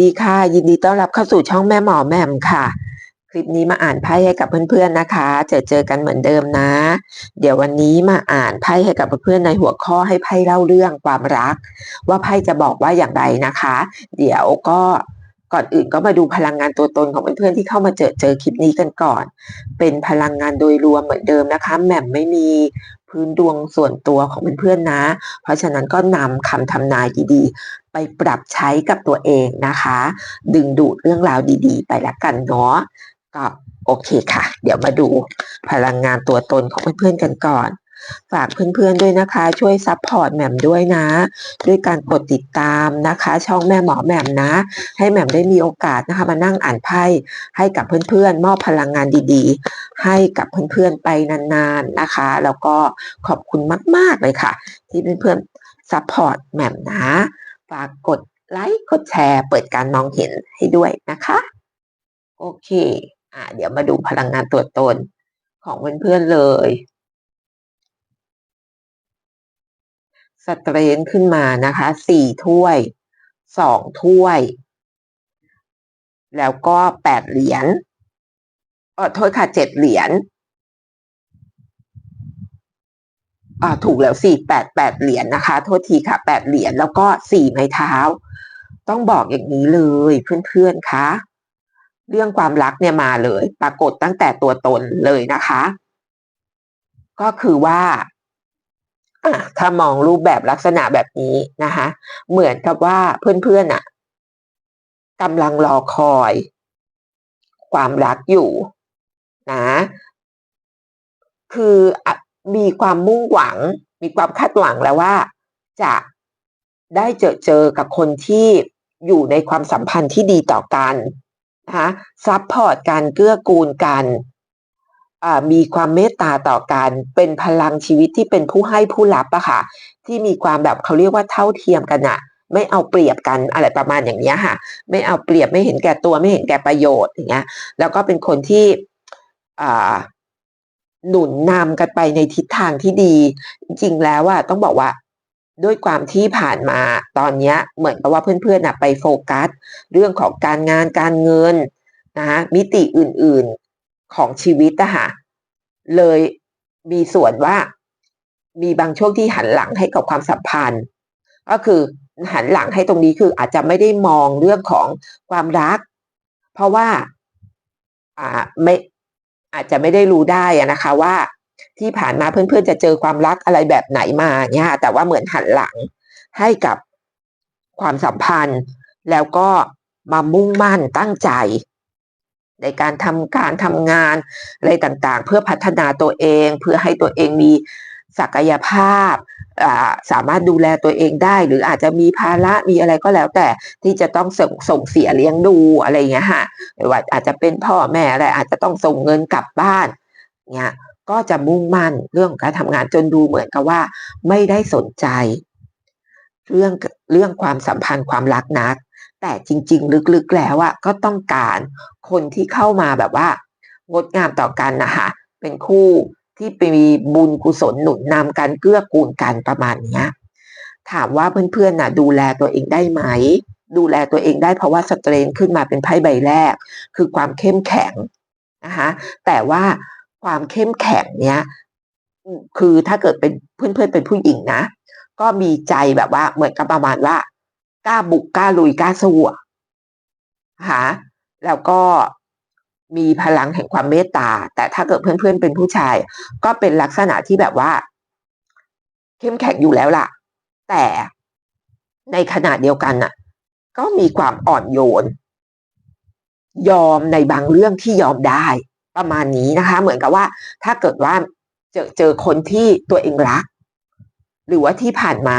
ดีค่ะ ยินดีต้อนรับเข้าสู่ช่องแม่หมอแหม่มค่ะ คลิปนี้มาอ่านไพ่ให้กับเพื่อนๆนะคะ เจอเจอกันเหมือนเดิมนะ เดี๋ยววันนี้มาอ่านไพ่ให้กับเพื่อนๆในหัวข้อให้ไพ่เล่าเรื่องความรัก ว่าไพ่จะบอกว่าอย่างไรนะคะ เดี๋ยวก็ก่อนอื่นก็มาดูพลังงานตัวตนของเพื่อนๆที่เข้ามาเจอเจอคลิปนี้กันก่อน เป็นพลังงานโดยรวมเหมือนเดิมนะคะแหม่มไม่มี พื้นดวงส่วนตัวของเพื่อนๆนะ เพราะฉะนั้นก็นำคำทำนายดีๆ ไปปรับใช้กับตัวเองนะคะ ดึงดูดเรื่องราวดีๆ ไปละกันเนาะก็โอเคค่ะ เดี๋ยวมาดูพลังงานตัวตนของเพื่อนๆกันก่อน ฝากเพื่อนๆด้วยนะคะ ช่วยซัพพอร์ตแหม่มด้วยนะ ด้วยการกดติดตามนะคะ ช่องแม่หมอแหม่มนะ ให้แหม่มได้มีโอกาสนะคะ มานั่งอ่านไพ่ให้กับเพื่อนๆ มอบพลังงานดีๆ ให้กับเพื่อนๆไปนานๆนะคะ แล้วก็ขอบคุณมากๆเลยค่ะ ที่เพื่อนๆซัพพอร์ตแหม่มนะฝากกดไลค์กดแชร์เปิดการมองเห็นให้ด้วยนะคะ โอเค อ่าเดี๋ยวมาดูพลังงานตัวตนของเพื่อนๆเลย สเตรนขึ้นมานะคะสี่ถ้วยสองถ้วย แล้วก็แปดเหรียญเออโทษค่ะเจ็ดเหรียญอ่าถูกแล้วสี่แปดแปดเหรียญนะคะ โทษทีค่ะแปดเหรียญแล้วก็สี่ไม้เท้า ต้องบอกอย่างนี้เลยเพื่อนๆคะเรื่องความรักเนี่ยมาเลย ปรากฏตั้งแต่ตัวตนเลยนะคะ ก็คือว่า อะถ้ามองรูปแบบลักษณะแบบนี้นะคะ เหมือนกับว่าเพื่อนๆอะกำลังรอคอย ความรักอยู่นะ คือมีความมุ่งหวัง มีความคาดหวังแล้วว่า จะได้เจอเจอกับคนที่อยู่ในความสัมพันธ์ที่ดีต่อกันนะคะซัพพอร์ตกันเกื้อกูลกัน มีความเมตตาต่อกันเป็นพลังชีวิตที่เป็นผู้ให้ผู้รับอะค่ะ ที่มีความแบบเขาเรียกว่าเท่าเทียมกันอะไม่เอาเปรียบกันอะไรประมาณอย่างนี้ค่ะ ไม่เอาเปรียบไม่เห็นแก่ตัวไม่เห็นแก่ประโยชน์อย่างเงี้ย แล้วก็เป็นคนที่อ่าหนุนนำกันไปในทิศทางที่ดี จริงแล้วว่าต้องบอกว่าด้วยความที่ผ่านมาตอนนี้เหมือนกับว่าเพื่อนๆนะไปโฟกัส เรื่องของการงานการเงินนะคะมิติอื่นๆ ของชีวิตอะค่ะเลยมีส่วนว่ามีบางช่วงที่หันหลังให้กับความสัมพันธ์ ก็คือหันหลังให้ตรงนี้คืออาจจะไม่ได้มองเรื่องของความรัก เพราะว่าอ่าไม่อาจจะไม่ได้รู้ได้นะคะว่าที่ผ่านมาเพื่อนๆจะเจอความรักอะไรแบบไหนมาเนี่ยแต่ว่าเหมือนหันหลังให้กับความสัมพันธ์ แล้วก็มามุ่งมั่นตั้งใจ ในการทำการทำงานอะไรต่างๆ เพื่อพัฒนาตัวเอง เพื่อให้ตัวเองมีศักยภาพสามารถดูแลตัวเองได้ หรืออาจจะมีภาระมีอะไรก็แล้วแต่ที่จะต้องส่งส่งเสียเลี้ยงดูอะไรเงี้ยค่ะหรือว่าอาจจะเป็นพ่อแม่อะไรอาจจะต้องส่งเงินกลับบ้านเนี่ยก็จะมุ่งมั่นเรื่องของการทำงานจนดูเหมือนกับว่า ไม่ได้สนใจ เรื่องเรื่องความสัมพันธ์ความรักนัก แต่จริง ๆ ลึกๆแล้วอะก็ต้องการคนที่เข้ามาแบบว่า งดงามต่อกันนะคะเป็นคู่ที่มีบุญกุศลหนุนนำกันเกื้อกูลกันประมาณนี้ถามว่าเพื่อนๆน่ะ ดูแลตัวเองได้ไหม ดูแลตัวเองได้เพราะว่าสเตรนขึ้นมาเป็นไพ่ใบแรก คือความเข้มแข็งนะคะแต่ว่าความเข้มแข็งเนี้ยคือถ้าเกิดเป็นเพื่อนๆเป็นผู้หญิงนะ ก็มีใจแบบว่าเหมือนกับประมาณว่า กล้าบุกกล้าลุยกล้าสู้ค่ะแล้วก็มีพลังแห่งความเมตตา แต่ถ้าเกิดเพื่อนๆเป็นผู้ชาย ก็เป็นลักษณะที่แบบว่า เข้มแข็งอยู่แล้วล่ะ แต่ในขณะเดียวกันน่ะ ก็มีความอ่อนโยน ยอมในบางเรื่องที่ยอมได้ประมาณนี้นะคะ เหมือนกับว่า ถ้าเกิดว่าเจอเจอคนที่ตัวเองรัก หรือว่าที่ผ่านมา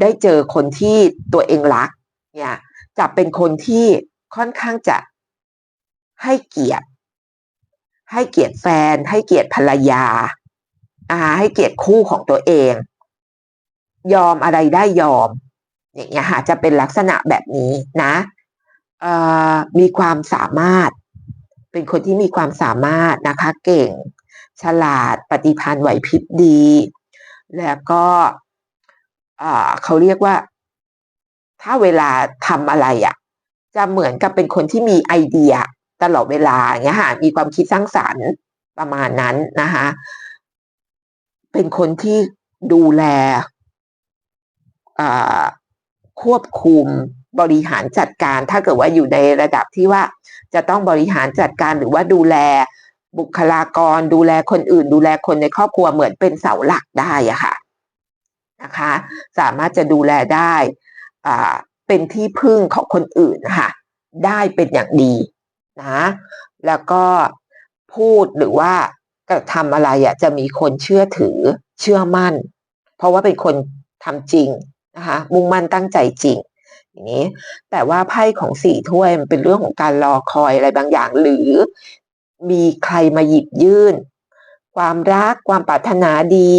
ได้เจอคนที่ตัวเองรักเนี่ยจะเป็นคนที่ค่อนข้างจะให้เกียรติ ให้เกียรติแฟน ให้เกียรติภรรยาอ่าให้เกียรติคู่ของตัวเอง ยอมอะไรได้ยอม อย่างเงี้ยค่ะจะเป็นลักษณะแบบนี้นะมีความสามารถ เป็นคนที่มีความสามารถนะคะ เก่ง ฉลาดปฏิพันธ์ไหวพริบดี แล้วก็เขาเรียกว่า ถ้าเวลาทำอะไรอะ่ะ จะเหมือนกับเป็นคนที่มีไอเดียตลอดเวลาอย่างเงี้ยค่ะมีความคิดสร้างสรรค์ประมาณนั้นนะคะเป็นคนที่ดูแลควบคุมบริหารจัดการ ถ้าเกิดว่าอยู่ในระดับที่ว่าจะต้องบริหารจัดการหรือว่าดูแล บุคลากรดูแลคนอื่น ดูแลคนในครอบครัวเหมือนเป็นเสาหลักได้อะค่ะนะคะ สามารถจะดูแลได้อ่าเป็นที่พึ่งของคนอื่นนะคะได้เป็นอย่างดีนะแล้วก็พูดหรือว่ากระทำอะไรอะจะมีคนเชื่อถือเชื่อมั่น เพราะว่าเป็นคนทำจริงนะคะมุ่งมั่นตั้งใจจริงอย่างนี้แต่ว่าไพ่ของสี่ถ้วยมันเป็นเรื่องของการรอคอยอะไรบางอย่าง หรือ มีใครมาหยิบยื่น ความรักความปรารถนาดี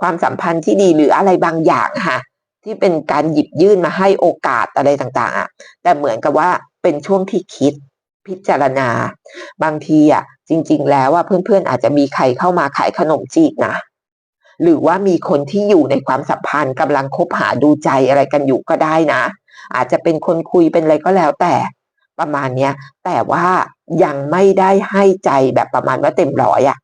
ความสัมพันธ์ที่ดีหรืออะไรบางอย่างค่ะ ที่เป็นการหยิบยื่นมาให้โอกาสอะไรต่างๆอะแต่เหมือนกับว่าเป็นช่วงที่คิดพิจารณา บางทีอะจริง ๆ แล้วว่าเพื่อนๆอาจจะมีใครเข้ามาขายขนมจีบนะหรือว่ามีคนที่อยู่ในความสัมพันธ์กำลังคบหาดูใจอะไรกันอยู่ก็ได้นะ อาจจะเป็นคนคุยเป็นอะไรก็แล้วแต่ประมาณเนี้ยแต่ว่า ยังไม่ได้ให้ใจแบบประมาณว่าเต็มร้อยอะ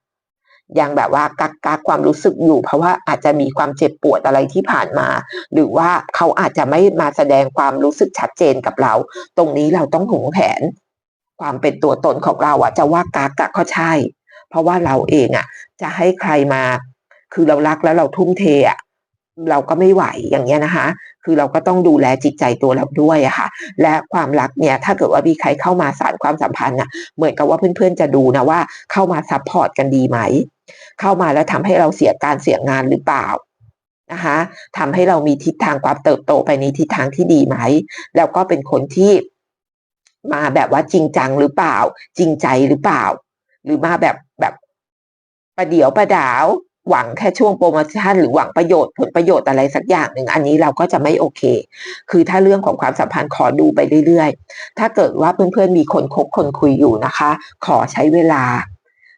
ยังแบบว่ากักกักความรู้สึกอยู่ เพราะว่าอาจจะมีความเจ็บปวดอะไรที่ผ่านมา หรือว่าเขาอาจจะไม่มาแสดงความรู้สึกชัดเจนกับเรา ตรงนี้เราต้องหวงแผนความเป็นตัวตนของเราอะจะว่ากักกะก็ใช่ เพราะว่าเราเองอะจะให้ใครมา คือเรารักแล้วเราทุ่มเทอะ เราก็ไม่ไหวอย่างเงี้ยนะคะ คือเราก็ต้องดูแลจิตใจตัวเราด้วยอะค่ะ และความรักเนี่ยถ้าเกิดว่ามีใครเข้ามาสารความสัมพันธ์น่ะเหมือนกับว่าเพื่อนๆจะดูนะว่าเข้ามาซัพพอร์ตกันดีไหม เข้ามาแล้วทำให้เราเสียการเสียงานหรือเปล่านะคะทำให้เรามีทิศทางความเติบโตไปในทิศทางที่ดีไหม แล้วก็เป็นคนที่มาแบบว่าจริงจังหรือเปล่า จริงใจหรือเปล่า หรือมาแบบแบบประเดี๋ยวประดาว หวังแค่ช่วงโปรโมชั่นหรือหวังประโยชน์ผลประโยชน์อะไรสักอย่างหนึ่งอันนี้เราก็จะไม่โอเค คือถ้าเรื่องของความสัมพันธ์ขอดูไปเรื่อยๆ ถ้าเกิดว่าเพื่อนๆมีคนคบคนคุยอยู่นะคะ ขอใช้เวลา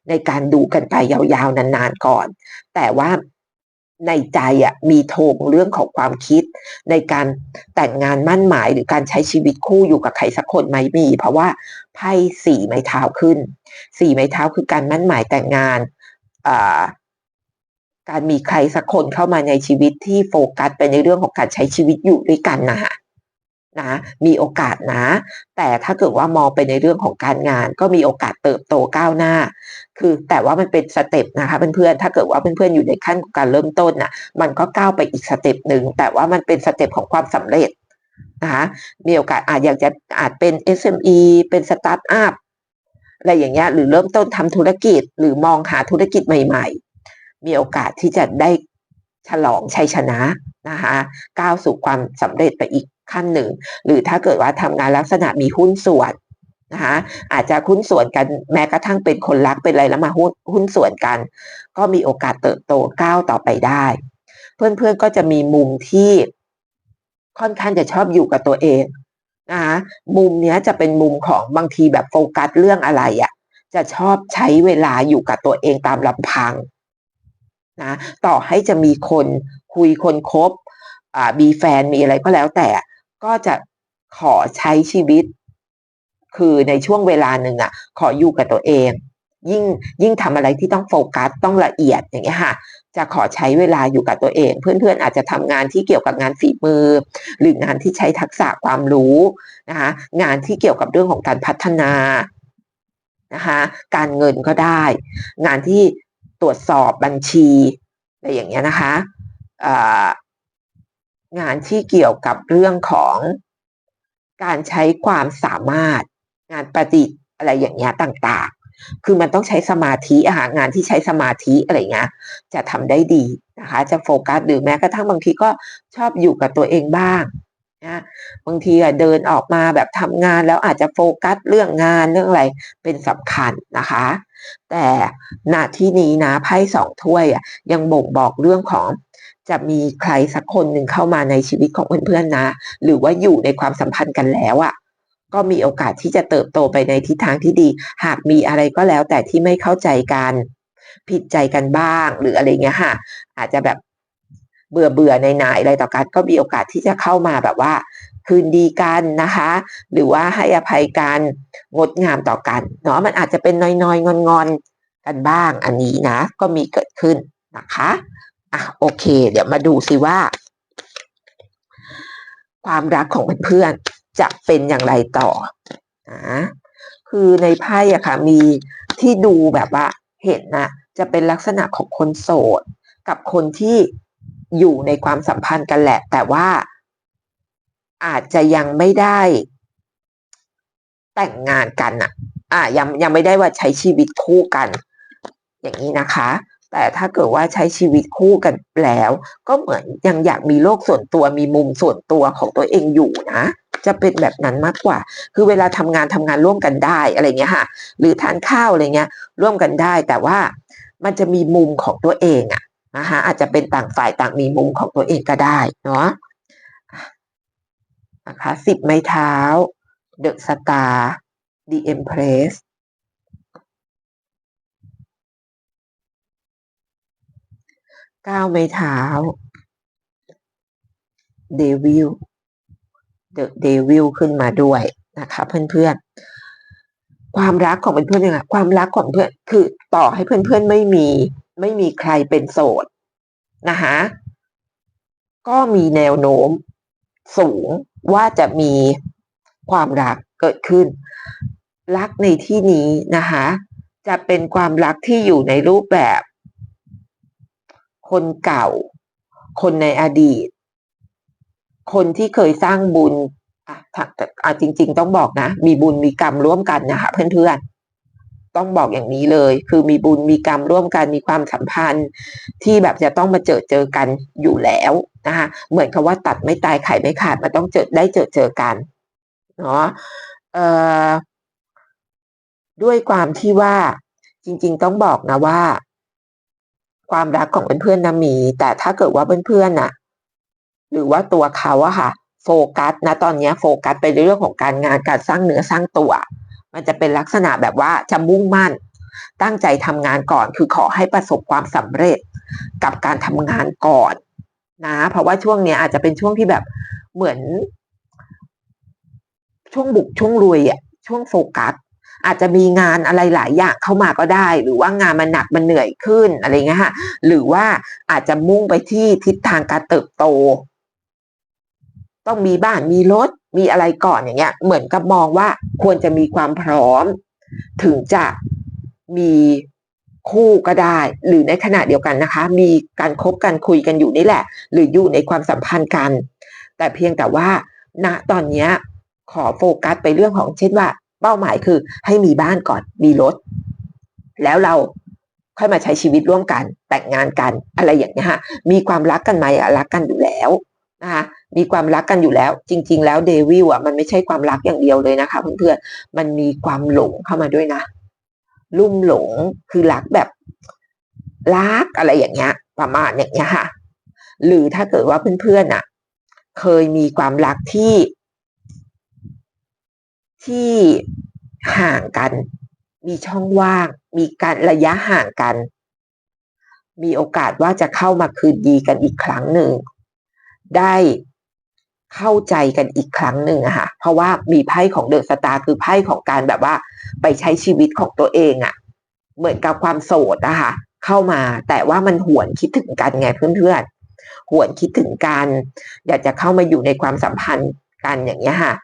ในการดูกันไปยาวๆนานๆก่อน แต่ว่าในใจอะมีโทงเรื่องของความคิด ในการแต่งงานมั่นหมายหรือการใช้ชีวิตคู่อยู่กับใครสักคนไหมมี เพราะว่าไพ่สี่ไม้เท้าขึ้น สี่ไม้เท้าคือการมั่นหมายแต่งงานอ่า การมีใครสักคนเข้ามาในชีวิตที่โฟกัสไปในเรื่องของการใช้ชีวิตอยู่ด้วยกันนะนะมีโอกาสนะ แต่ถ้าเกิดว่ามองไปในเรื่องของการงาน ก็มีโอกาสเติบโตก้าวหน้า คือแต่ว่ามันเป็นสเต็ปนะคะเพื่อนๆถ้าเกิดว่าเพื่อนๆอยู่ในขั้นของการเริ่มต้นน่ะ มันก็ก้าวไปอีกสเต็ปหนึ่งแต่ว่ามันเป็นสเต็ปของความสำเร็จนะคะมีโอกาสอาจอยากจะอาจเป็น SME เป็นสตาร์ทอัพอะไรอย่างเงี้ยหรือเริ่มต้นทำธุรกิจหรือมองหาธุรกิจใหม่ ๆ มีโอกาสที่จะได้ฉลองชัยชนะนะคะก้าวสู่ความสำเร็จไปอีกขั้นหนึ่ง หรือถ้าเกิดว่าทำงานลักษณะมีหุ้นส่วนนะคะอาจจะหุ้นส่วนกันแม้กระทั่งเป็นคนรักเป็นอะไรแล้วมาหุ้นหุ้นส่วนกัน ก็มีโอกาสเติบโตก้าวต่อไปได้ เพื่อนๆก็จะมีมุมที่ค่อนข้างจะชอบอยู่กับตัวเองนะคะมุมนี้จะเป็นมุมของบางทีแบบโฟกัสเรื่องอะไรอะ่ะจะชอบใช้เวลาอยู่กับตัวเองตามลำพัง นะต่อให้จะมีคนคุยคนคบอ่ามีแฟนมีอะไรก็แล้วแต่ก็จะขอใช้ชีวิต คือในช่วงเวลาหนึ่งอะ ขออยู่กับตัวเอง ยิ่งยิ่งทำอะไรที่ต้องโฟกัสต้องละเอียดอย่างเงี้ยค่ะ จะขอใช้เวลาอยู่กับตัวเอง เพื่อนๆอาจจะทำงานที่เกี่ยวกับงานฝีมือ หรืองานที่ใช้ทักษะความรู้นะคะงานที่เกี่ยวกับเรื่องของการพัฒนานะคะการเงินก็ได้ งานที่ ตรวจสอบบัญชีอะไรอย่างเงี้ยนะคะงานที่เกี่ยวกับเรื่องของการใช้ความสามารถงานประดิษฐ์อะไรอย่างเงี้ยต่างๆ คือมันต้องใช้สมาธิอาหางานที่ใช้สมาธิอะไรเงี้ยจะทำได้ดีนะคะ จะโฟกัสหรือแม้กระทั่งบางทีก็ชอบอยู่กับตัวเองบ้างนะบางทีเดินออกมาแบบทำงานแล้วอาจจะโฟกัสเรื่องงานเรื่องอะไรเป็นสำคัญนะคะ แต่ณที่นี้นะไพ่สองถ้วยอะยังบ่งบอกเรื่องของจะมีใครสักคนหนึ่งเข้ามาในชีวิตของเพื่อนๆนะ หรือว่าอยู่ในความสัมพันธ์กันแล้วอะก็มีโอกาสที่จะเติบโตไปในทิศทางที่ดี หากมีอะไรก็แล้วแต่ที่ไม่เข้าใจกัน ผิดใจกันบ้าง หรืออะไรเงี้ยค่ะ อาจจะแบบเบื่อเบื่อในนายอะไรต่อกันก็มีโอกาสที่จะเข้ามาแบบว่า คืนดีกันนะคะ หรือว่าให้อภัยกันงดงามต่อกันเนาะมันอาจจะเป็นน้อยๆ งอนๆ กันบ้างอันนี้นะ ก็มีเกิดขึ้นนะคะอะโอเค เดี๋ยวมาดูสิว่า ความรักของเพื่อนๆจะเป็นอย่างไรต่อนะคือในไพ่อะค่ะมีที่ดูแบบว่าเห็นนะจะเป็นลักษณะของคนโสด กับคนที่อยู่ในความสัมพันธ์กันแหละ แต่ว่า อาจจะยังไม่ได้แต่งงานกันอะอะยังยังไม่ได้ว่าใช้ชีวิตคู่กัน อย่างนี้นะคะ แต่ถ้าเกิดว่าใช้ชีวิตคู่กันแล้ว ก็เหมือนยังอยากมีโลกส่วนตัวมีมุมส่วนตัวของตัวเองอยู่นะจะเป็นแบบนั้นมากกว่า คือเวลาทำงานทำงานร่วมกันได้อะไรเงี้ยค่ะ หรือทานข้าวอะไรเงี้ย ร่วมกันได้ แต่ว่ามันจะมีมุมของตัวเองอะนะคะอาจจะเป็นต่างฝ่ายต่างมีมุมของตัวเองก็ได้เนาะ นะคะสิบไม้เท้าเดอะสตาร์ดีเอ็มเพรสเก้าไม้เท้าเดวิลเดอะเดวิลขึ้นมาด้วยนะคะเพื่อนๆ ความรักของเพื่อนๆเนี่ยความรักของเพื่อนคือต่อให้เพื่อนๆไม่มีไม่มีใครเป็นโสดนะคะก็มีแนวโน้มสูง ว่าจะมีความรักเกิดขึ้น รักในที่นี้นะคะจะเป็นความรักที่อยู่ในรูปแบบ คนเก่า คนในอดีต คนที่เคยสร้างบุญอะถ้าอะจริง ๆ ต้องบอกนะ มีบุญมีกรรมร่วมกันนะคะเพื่อนๆต้องบอกอย่างนี้เลย คือมีบุญมีกรรมร่วมกันมีความสัมพันธ์ที่แบบจะต้องมาเจอเจอกันอยู่แล้ว นะคะเหมือนกับว่าตัดไม่ตายไข่ไม่ขาดมันต้องเจอได้เจอเจอกันเนาะด้วยความที่ว่าจริง ๆ ต้องบอกนะว่า ความรักของเพื่อนๆนะมี แต่ถ้าเกิดว่าเพื่อนๆน่ะ หรือว่าตัวเขาอะค่ะ โฟกัสนะตอนนี้โฟกัสไปในเรื่องของการงานการสร้างเนื้อสร้างตัว มันจะเป็นลักษณะแบบว่าจะมุ่งมั่น ตั้งใจทำงานก่อน คือขอให้ประสบความสำเร็จกับการทำงานก่อน นะ เพราะว่าช่วงเนี้ยอาจจะเป็นช่วงที่แบบเหมือน ช่วงบุกช่วงรวยอะช่วงโฟกัสอาจจะมีงานอะไรหลายอย่างเข้ามาก็ได้ หรือว่างานมันหนักมันเหนื่อยขึ้นอะไรเงี้ยค่ะหรือว่าอาจจะมุ่งไปที่ทิศทางการเติบโต ต้องมีบ้านมีรถมีอะไรก่อนอย่างเงี้ย เหมือนกับมองว่าควรจะมีความพร้อม ถึงจะมี คู่ก็ได้ หรือในขณะเดียวกันนะคะ มีการคบกันคุยกันอยู่นี่แหละ หรืออยู่ในความสัมพันธ์กัน แต่เพียงแต่ว่า ณตอนนี้ขอโฟกัสไปเรื่องของเช่นว่า เป้าหมายคือให้มีบ้านก่อนมีรถ แล้วเราค่อยมาใช้ชีวิตร่วมกัน แต่งงานกันอะไรอย่างเงี้ยฮะมีความรักกันไหมรักกันอยู่แล้วนะคะมีความรักกันอยู่แล้ว จริง ๆ แล้วเดวิลอะมันไม่ใช่ความรักอย่างเดียวเลยนะคะเพื่อนๆมันมีความหลงเข้ามาด้วยนะ ลุ่มหลงคือรักแบบรักอะไรอย่างเงี้ย ประมาณอย่างเงี้ยค่ะ หรือถ้าเกิดว่าเพื่อนๆอะ เคยมีความรักที่ ที่ห่างกัน มีช่องว่าง มีการระยะห่างกัน มีโอกาสว่าจะเข้ามาคืนดีกันอีกครั้งหนึ่ง ได้ เข้าใจกันอีกครั้งหนึ่งอะค่ะเพราะว่ามีไพ่ของเดอะสตาร์คือไพ่ของการแบบว่า ไปใช้ชีวิตของตัวเองอะเหมือนกับความโสดนะคะเข้ามาแต่ว่ามันหวนคิดถึงกันไงเพื่อนๆหวนคิดถึงกันอยากจะเข้ามาอยู่ในความสัมพันธ์กันอย่างเงี้ยค่ะ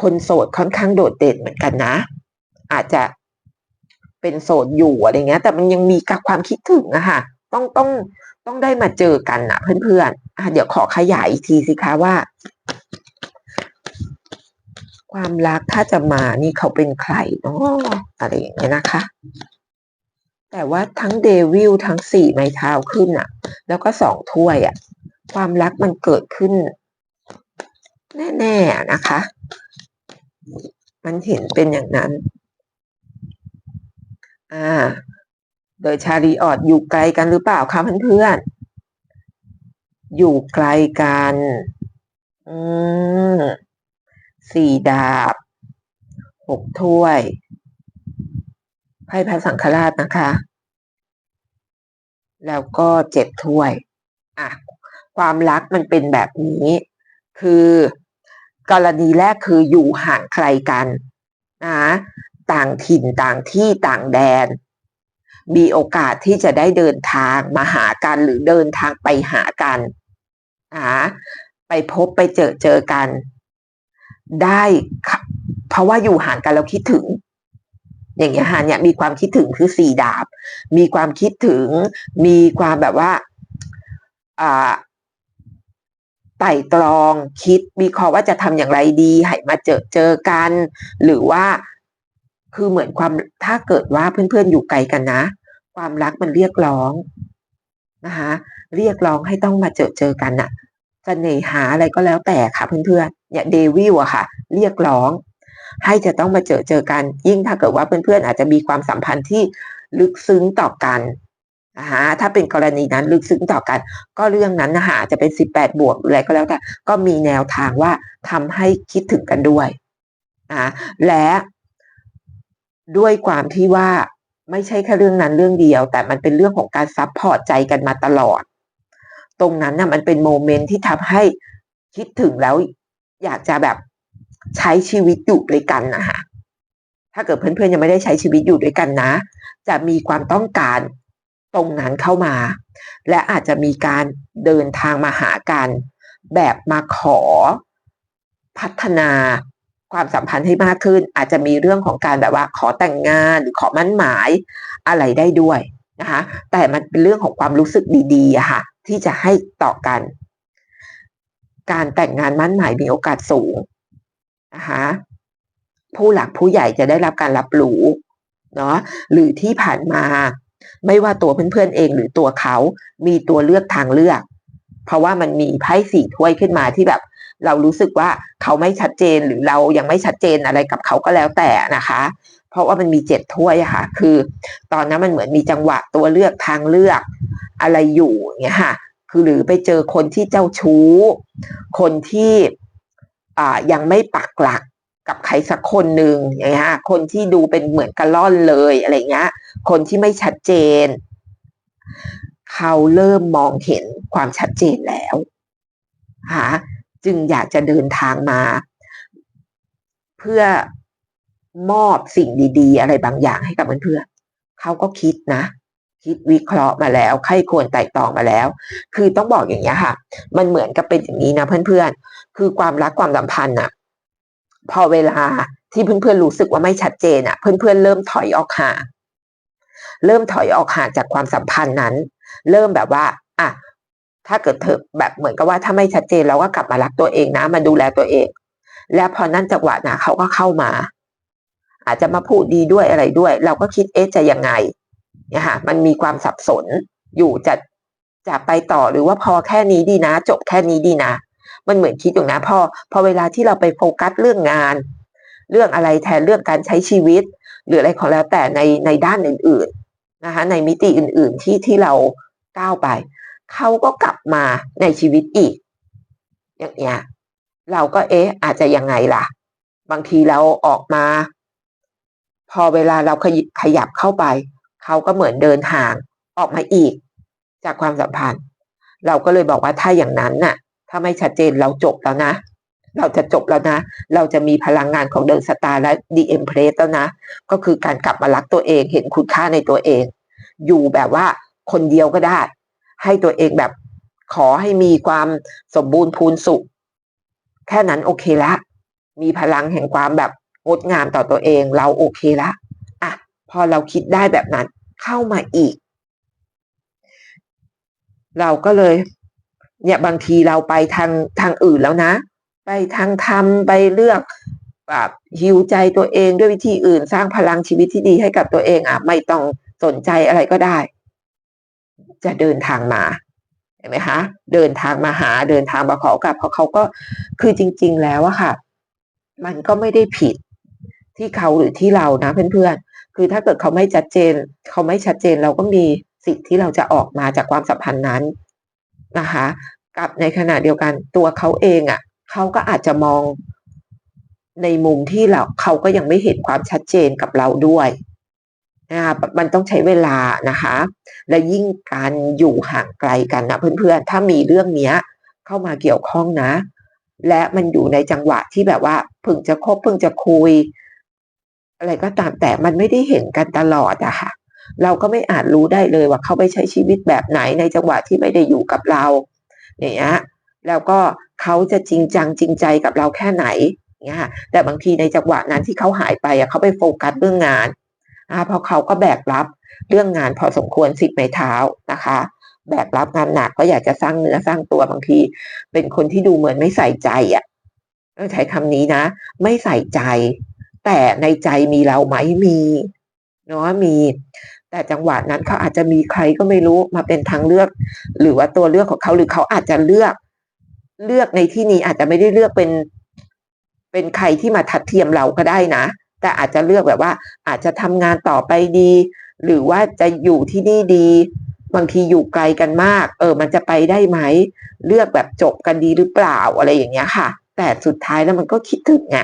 คนโสดค่อนข้างโดดเด่นเหมือนกันนะ อาจจะเป็นโสดอยู่อะไรเงี้ย แต่มันยังมีกับความคิดถึงอะค่ะ ต้องต้องต้องได้มาเจอกันนะเพื่อนๆอะ เดี๋ยวขอขยายอีกทีสิคะว่า ความรักถ้าจะมานี่เขาเป็นใครเนาะอะไรอย่างเงี้ยนะคะ แต่ว่าทั้งเดวิลทั้งสี่ไม้เท้าขึ้นอะแล้วก็สองถ้วยอะความรักมันเกิดขึ้น แน่ๆนะคะ มันเห็นเป็นอย่างนั้น อ่าโดยชาลีออดอยู่ไกลกันหรือเปล่าคะเพื่อนๆ อยู่ไกลกัน อืมสี่ดาบ หกถ้วย ไพ่พระสังฆราชนะคะ แล้วก็เจ็ดถ้วย อะ ความรักมันเป็นแบบนี้ คือกรณีแรกคืออยู่ห่างไกลกันนะต่างถิ่นต่างที่ต่างแดน มีโอกาสที่จะได้เดินทางมาหากันหรือเดินทางไปหากัน นะไปพบไปเจอเจอกัน ได้เพราะว่าอยู่ห่างกันเราคิดถึง อย่างเงี้ยฮะเนี่ยมีความคิดถึงคือสี่ดาบ มีความคิดถึง มีความแบบว่าอ่าไต่ตรองคิดวิเคราะห์ว่าจะทำอย่างไรดีให้มาเจอเจอกัน หรือว่าคือเหมือนความถ้าเกิดว่าเพื่อนๆอยู่ไกลกันนะ ความรักมันเรียกร้องนะคะ เรียกร้องให้ต้องมาเจอเจอกันน่ะเสน่หาอะไรก็แล้วแต่ค่ะเพื่อนๆเนี่ยเดวิลอะค่ะ เรียกร้อง ให้จะต้องมาเจอเจอกัน ยิ่งถ้าเกิดว่าเพื่อนๆอาจจะมีความสัมพันธ์ที่ลึกซึ้งต่อกันนะคะถ้าเป็นกรณีนั้นลึกซึ้งต่อกัน ก็เรื่องนั้นนะคะจะเป็นสิบแปดบวกอะไรก็แล้วแต่ ก็มีแนวทางว่าทำให้คิดถึงกันด้วยนะและด้วยความที่ว่าไม่ใช่แค่เรื่องนั้นเรื่องเดียว แต่มันเป็นเรื่องของการซับพอร์ตใจกันมาตลอด ตรงนั้นน่ะมันเป็นโมเมนต์ที่ทำให้คิดถึงแล้วอยากจะแบบใช้ชีวิตอยู่ด้วยกันนะคะถ้าเกิดเพื่อนๆยังไม่ได้ใช้ชีวิตอยู่ด้วยกันนะ จะมีความต้องการตรงนั้นเข้ามา และอาจจะมีการเดินทางมาหากัน แบบมาขอพัฒนาความสัมพันธ์ให้มากขึ้น อาจจะมีเรื่องของการแบบว่าขอแต่งงานหรือขอมั่นหมายอะไรได้ด้วยนะคะ แต่มันเป็นเรื่องของความรู้สึกดีๆอะค่ะ ที่จะให้ต่อกัน การแต่งงานมั่นหมายมีโอกาสสูงนะคะผู้หลักผู้ใหญ่จะได้รับการรับรู้เนาะหรือที่ผ่านมา ไม่ว่าตัวเพื่อนๆเองหรือตัวเขามีตัวเลือกทางเลือก เพราะว่ามันมีไพ่สี่ถ้วยขึ้นมาที่แบบ เรารู้สึกว่าเขาไม่ชัดเจนหรือเรายังไม่ชัดเจนอะไรกับเขาก็แล้วแต่นะคะ เพราะว่ามันมีเจ็ดถ้วยอะค่ะ คือ ตอนนั้นมันเหมือนมีจังหวะตัวเลือกทางเลือกอะไรอยู่เงี้ยค่ะ คือหรือไปเจอคนที่เจ้าชู้ คนที่อ่ายังไม่ปักหลักกับใครสักคนหนึ่งอย่างเงี้ยคนที่ดูเป็นเหมือนกระล่อนเลยอะไรเงี้ย คนที่ไม่ชัดเจน เขาเริ่มมองเห็นความชัดเจนแล้วหาจึงอยากจะเดินทางมา เพื่อ มอบสิ่งดีๆ อะไรบางอย่างให้กับเพื่อนๆเขาก็คิดนะ คิดวิเคราะห์มาแล้วใครควรไต่ตองมาแล้ว คือต้องบอกอย่างนี้ค่ะ มันเหมือนกับเป็นอย่างนี้นะเพื่อนๆ คือความรักความสัมพันธ์อะพอเวลาที่เพื่อนๆรู้สึกว่าไม่ชัดเจนอะเพื่อนๆเริ่มถอยออกห่างเริ่มถอยออกห่างจากความสัมพันธ์นั้น เริ่มแบบว่าอะถ้าเกิดเธอแบบเหมือนกับว่าถ้าไม่ชัดเจนเราก็กลับมารักตัวเองนะมาดูแลตัวเอง แล้วพอนั่นจังหวะนะเขาก็เข้ามา อาจจะมาพูดดีด้วยอะไรด้วย เราก็คิดเอ๊ะจะยังไงเนี่ยค่ะมันมีความสับสนอยู่จะจะไปต่อหรือว่าพอแค่นี้ดีนะ จบแค่นี้ดีนะ มันเหมือนคิดอยู่นะพอพอเวลาที่เราไปโฟกัสเรื่องงาน เรื่องอะไรแทนเรื่องการใช้ชีวิต หรืออะไรของแล้วแต่ในในด้านอื่นๆนะคะในมิติอื่นๆที่ที่เราก้าวไป เขาก็กลับมาในชีวิตอีก อย่างเงี้ยเราก็เอ๊ะอาจจะยังไงล่ะ บางทีเราออกมา พอเวลาเราขยขยับเข้าไป เขาก็เหมือนเดินห่างออกมาอีก จากความสัมพันธ์ เราก็เลยบอกว่าถ้าอย่างนั้นน่ะ ถ้าไม่ชัดเจนเราจบแล้วนะ เราจะจบแล้วนะ เราจะมีพลังงานของเดินสตาร์และดีเอ็มเพลสแล้วนะ ก็คือการกลับมารักตัวเองเห็นคุณค่าในตัวเอง อยู่แบบว่าคนเดียวก็ได้ ให้ตัวเองแบบขอให้มีความสมบูรณ์พูนสุข แค่นั้นโอเคละ มีพลังแห่งความแบบ งดงามต่อตัวเองเราโอเคละอะพอเราคิดได้แบบนั้นเข้ามาอีก เราก็เลย เนี่ยบางทีเราไปทางทางอื่นแล้วนะ ไปทางธรรมไปเลือกแบบฮิวใจตัวเองด้วยวิธีอื่น สร้างพลังชีวิตที่ดีให้กับตัวเองอะไม่ต้องสนใจอะไรก็ได้ จะเดินทางมาเห็นไหมคะ เดินทางมาหาเดินทางมาขอกับเพราะเขาก็คือจริง ๆ แล้วอะค่ะ มันก็ไม่ได้ผิด ที่เขาหรือที่เรานะเพื่อนๆ คือถ้าเกิดเขาไม่ชัดเจน เขาไม่ชัดเจนเราก็มีสิทธิ์ที่เราจะออกมาจากความสัมพันธ์นั้นนะคะ กับในขณะเดียวกันตัวเขาเองอะ่ะเขาก็อาจจะมองในมุมที่เราเขาก็ยังไม่เห็นความชัดเจนกับเราด้วยนะคะมันต้องใช้เวลานะคะ และยิ่งการอยู่ห่างไกลกันนะเพื่อนๆ ถ้ามีเรื่องเนี้ย เข้ามาเกี่ยวข้องนะ และมันอยู่ในจังหวะที่แบบว่าเพิ่งจะคบเพิ่งจะคุย อะไรก็ตามแต่มันไม่ได้เห็นกันตลอดอะค่ะ เราก็ไม่อาจรู้ได้เลยว่าเขาไปใช้ชีวิตแบบไหนในจังหวะที่ไม่ได้อยู่กับเราอย่างเงี้ยแล้วก็เขาจะจริงจังจริงใจกับเราแค่ไหนเงี้ยแต่บางทีในจังหวะนั้นที่เขาหายไปอะเขาไปโฟกัสเรื่องงานอ่าพราะเขาก็แบกรับเรื่องงานพอสมควรสิทธิ์ในเท้านะคะแบกรับงานหนักก็อยากจะสร้างเนื้อสร้างตัวบางที เป็นคนที่ดูเหมือนไม่ใส่ใจอะต้องใช้คำนี้นะ ไม่ใส่ใจ แต่ในใจมีเราไหมมีเนาะมี แต่จังหวะนั้นเขาอาจจะมีใครก็ไม่รู้มาเป็นทางเลือก หรือว่าตัวเลือกของเขาหรือเขาอาจจะเลือกเลือกในที่นี้อาจจะไม่ได้เลือกเป็น เป็นใครที่มาทัดเทียมเราก็ได้นะ แต่อาจจะเลือกแบบว่า อาจจะทำงานต่อไปดี หรือว่าจะอยู่ที่นี่ดี บางทีอยู่ไกลกันมาก เออ มันจะไปได้ไหม เลือกแบบจบกันดีหรือเปล่าอะไรอย่างเงี้ยค่ะ แต่สุดท้ายแล้วมันก็คิดถึงไง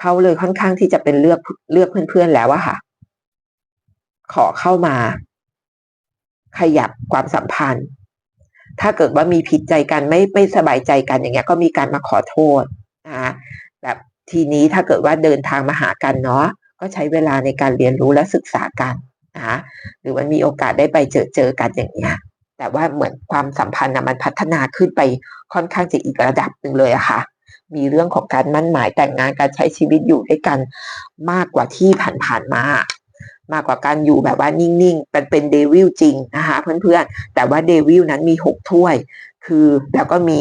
เขาเลยค่อนข้างที่จะเป็นเลือกเลือกเพื่อนๆแล้วอะค่ะ ขอเข้ามา ขยับความสัมพันธ์ ถ้าเกิดว่ามีผิดใจกันไม่ไม่สบายใจกันอย่างเงี้ย ก็มีการมาขอโทษนะแบบทีนี้ถ้าเกิดว่าเดินทางมาหากันเนาะก็ใช้เวลาในการเรียนรู้และศึกษากันนะหรือมันมีโอกาสได้ไปเจอเจอกันอย่างเงี้ยแต่ว่าเหมือนความสัมพันธ์นะมันพัฒนาขึ้นไปค่อนข้างจะอีกระดับหนึ่งเลยอะค่ะ มีเรื่องของการมั่นหมายแต่งงานการใช้ชีวิตอยู่ด้วยกันมากกว่าที่ผ่านๆมามากกว่าการอยู่แบบว่านิ่งๆเป็นเป็นเดวิลจริงนะคะเพื่อนๆ แต่ว่าเดวิลนั้นมีหกถ้วย คือแล้วก็มี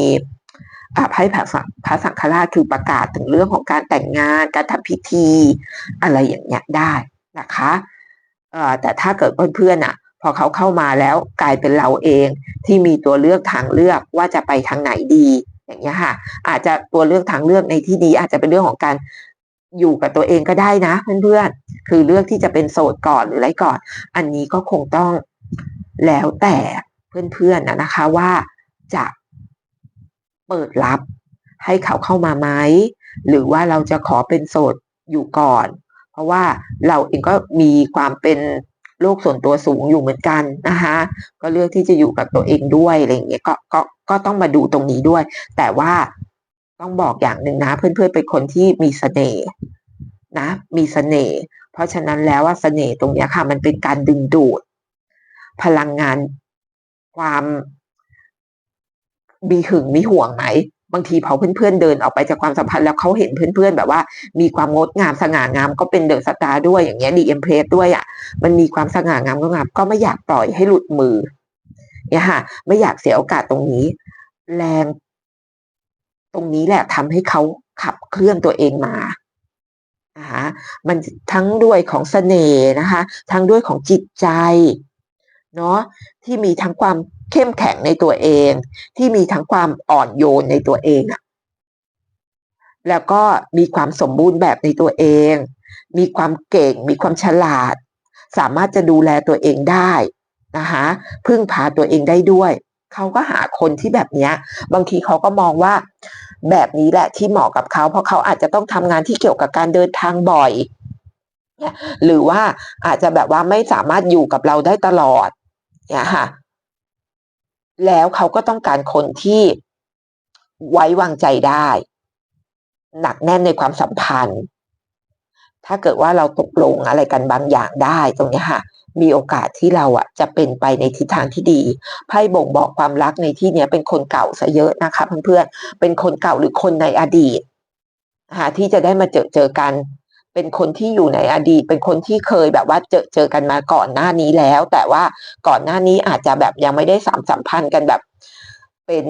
ไพ่พระสังพระสังฆราชคือประกาศถึงเรื่องของการแต่งงานการทำพิธีอะไรอย่างเงี้ยได้นะคะแต่ถ้าเกิดเพื่อนๆอะ พอเขาเข้ามาแล้วกลายเป็นเราเองที่มีตัวเลือกทางเลือกว่าจะไปทางไหนดี อย่างเงี้ยค่ะ อาจจะตัวเลือกทางเลือกในที่นี้อาจจะเป็นเรื่องของการอยู่กับตัวเองก็ได้นะเพื่อนๆคือเลือกที่จะเป็นโสดก่อนหรืออะไรก่อน อันนี้ก็คงต้องแล้วแต่เพื่อนๆนะนะคะว่าจะเปิดรับให้เขาเข้ามาไหมหรือว่าเราจะขอเป็นโสดอยู่ก่อน เพราะว่าเราเองก็มีความเป็นโลกส่วนตัวสูงอยู่เหมือนกันนะคะก็เลือกที่จะอยู่กับตัวเองด้วยอะไรอย่างเงี้ยก็ก็ ก็ต้องมาดูตรงนี้ด้วย แต่ว่าต้องบอกอย่างหนึ่งนะ เพื่อนๆเป็นคนที่มีเสน่ห์นะ มีเสน่ห์เพราะฉะนั้นแล้วว่าเสน่ห์ตรงนี้ค่ะ มันเป็นการดึงดูด พลังงานความมีหึงมีห่วงไหมบางทีพอเพื่อนๆเดินออกไปจากความสัมพันธ์แล้วเขาเห็นเพื่อนๆ แบบว่า มีความงดงามสง่างามก็เป็นเดอะสตาร์ด้วยอย่างเงี้ยดีเอ็มเพรสด้วยอะ มันมีความสง่างามก็งามก็ไม่อยากปล่อยให้หลุดมือ เนี่ยค่ะ ไม่อยากเสียโอกาสตรงนี้ แรงตรงนี้แหละทำให้เขาขับเคลื่อนตัวเองมานะคะมันทั้งด้วยของเสน่ห์นะคะ ทั้งด้วยของจิตใจเนาะที่มีทั้งความเข้มแข็งในตัวเอง ที่มีทั้งความอ่อนโยนในตัวเองอะแล้วก็มีความสมบูรณ์แบบในตัวเอง มีความเก่ง มีความฉลาด สามารถจะดูแลตัวเองได้ นะคะพึ่งพาตัวเองได้ด้วย เขาก็หาคนที่แบบนี้บางทีเขาก็มองว่า แบบนี้แหละที่เหมาะกับเขาเพราะเขาอาจจะต้องทำงานที่เกี่ยวกับการเดินทางบ่อยหรือว่าอาจจะแบบว่าไม่สามารถอยู่กับเราได้ตลอดเนี่ยค่ะ แล้วเขาก็ต้องการคนที่ไว้วางใจได้ หนักแน่นในความสัมพันธ์ ถ้าเกิดว่าเราตกลงอะไรกันบางอย่างได้ตรงนี้ค่ะ มีโอกาสที่เราอะจะเป็นไปในทิศทางที่ดีไพ่บ่งบอกความรักในที่นี้เป็นคนเก่าซะเยอะนะคะเพื่อนๆเป็นคนเก่าหรือคนในอดีตหาที่จะได้มาเจอเจอกัน เป็นคนที่อยู่ในอดีต เป็นคนที่เคยแบบว่าเจอเจอกันมาก่อนหน้านี้แล้ว แต่ว่าก่อนหน้านี้อาจจะแบบยังไม่ได้สามสัมพันธ์กันแบบ เป็น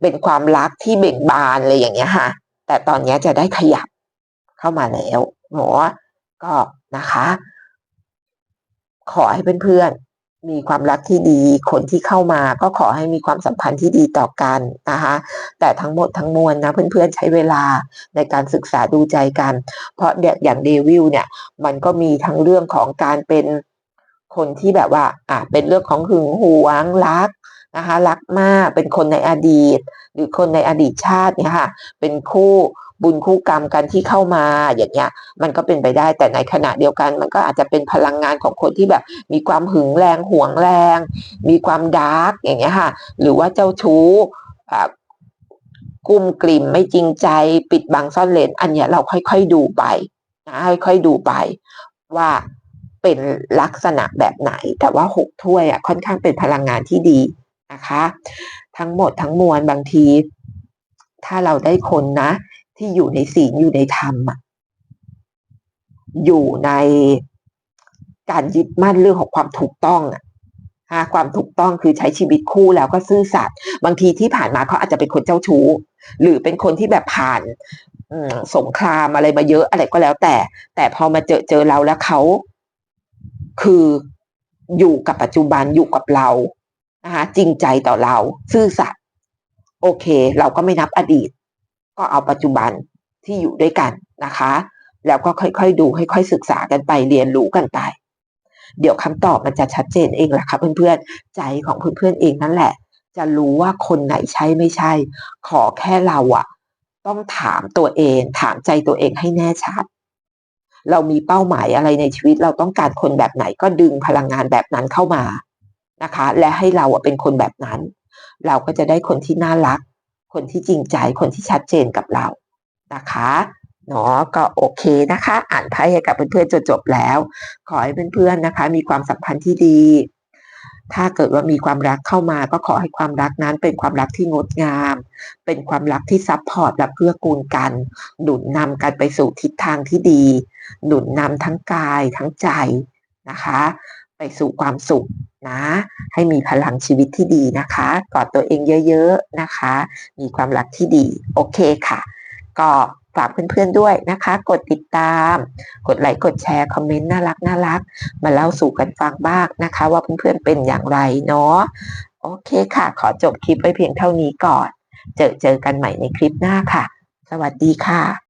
เป็นความรักที่เบ่งบานอะไรอย่างเงี้ยค่ะ แต่ตอนนี้จะได้ขยับเข้ามาแล้วหมอก็นะคะ ขอให้เพื่อนๆมีความรักที่ดี คนที่เข้ามาก็ขอให้มีความสัมพันธ์ที่ดีต่อกันนะคะ แต่ทั้งหมดทั้งมวลนะเพื่อนๆใช้เวลาในการศึกษาดูใจกัน เพราะเด็กอย่างเดวิลเนี่ย มันก็มีทั้งเรื่องของการเป็นคนที่แบบว่า อะเป็นเรื่องของหึงหวงรักนะคะรักมากเป็นคนในอดีต หรือคนในอดีตชาติเนี่ยค่ะ เป็นคู่ บุญคู่กรรมกันที่เข้ามาอย่างเงี้ยมันก็เป็นไปได้แต่ในขณะเดียวกัน มันก็อาจจะเป็นพลังงานของคนที่แบบ มีความหึงแรงหวงแรง มีความดาร์กอย่างเงี้ยค่ะ หรือว่าเจ้าชู้อ่ากุมกลิ่มไม่จริงใจปิดบังซ่อนเลนอันเนี้ยเราค่อยๆดูไปนะค่อยๆดูไปว่าเป็นลักษณะแบบไหน แต่ว่าหกถ้วยอะค่อนข้างเป็นพลังงานที่ดีนะคะ ทั้งหมดทั้งมวลบางที ถ้าเราได้คนนะ ที่อยู่ในศีลอยู่ในธรรมอะอยู่ในการยึดมั่นเรื่องของความถูกต้องอะฮะความถูกต้องคือใช้ชีวิตคู่แล้วก็ซื่อสัตย์บางทีที่ผ่านมาเขาอาจจะเป็นคนเจ้าชู้ หรือเป็นคนที่แบบผ่านสงครามอะไรมาเยอะอะไรก็แล้วแต่ แต่พอมาเจอเจอเราแล้วเขาคืออยู่กับปัจจุบันอยู่กับเรานะคะจริงใจต่อเรา ซื่อสัตย์โอเค เราก็ไม่นับอดีต ก็เอาปัจจุบันที่อยู่ด้วยกันนะคะ แล้วก็ค่อยๆดูค่อยๆศึกษากันไปเรียนรู้กันไป เดี๋ยวคำตอบมันจะชัดเจนเองแหละค่ะเพื่อนๆ ใจของเพื่อนๆเองนั่นแหละ จะรู้ว่าคนไหนใช่ไม่ใช่ ขอแค่เราอะต้องถามตัวเอง ถามใจตัวเองให้แน่ชัด เรามีเป้าหมายอะไรในชีวิตเราต้องการคนแบบไหนก็ดึงพลังงานแบบนั้นเข้ามานะคะ และให้เราอะเป็นคนแบบนั้น เราก็จะได้คนที่น่ารัก คนที่จริงใจคนที่ชัดเจนกับเรานะคะเนาะก็โอเคนะคะ อ่านไพ่ให้กับเพื่อนๆจนจบแล้ว ขอให้เพื่อนๆนะคะ มีความสัมพันธ์ที่ดี ถ้าเกิดว่ามีความรักเข้ามาก็ขอให้ความรักนั้นเป็นความรักที่งดงาม เป็นความรักที่ซับพอร์ตและเกื้อกูลกัน หนุนนำกันไปสู่ทิศทางที่ดี หนุนนำทั้งกายทั้งใจนะคะ ไปสู่ความสุข นะ ให้มีพลังชีวิตที่ดีนะคะกอดตัวเองเยอะๆนะคะ มีความรักที่ดี โอเคค่ะ ก็ฝากเพื่อนๆด้วยนะคะ กดติดตาม กดไลค์ กดแชร์ คอมเมนต์น่ารักน่ารัก มาเล่าสู่กันฟังบ้างนะคะ ว่าเพื่อนๆเป็นอย่างไรเนาะ โอเคค่ะ ขอจบคลิปไปเพียงเท่านี้ก่อน เจอเจอกันใหม่ในคลิปหน้าค่ะ สวัสดีค่ะ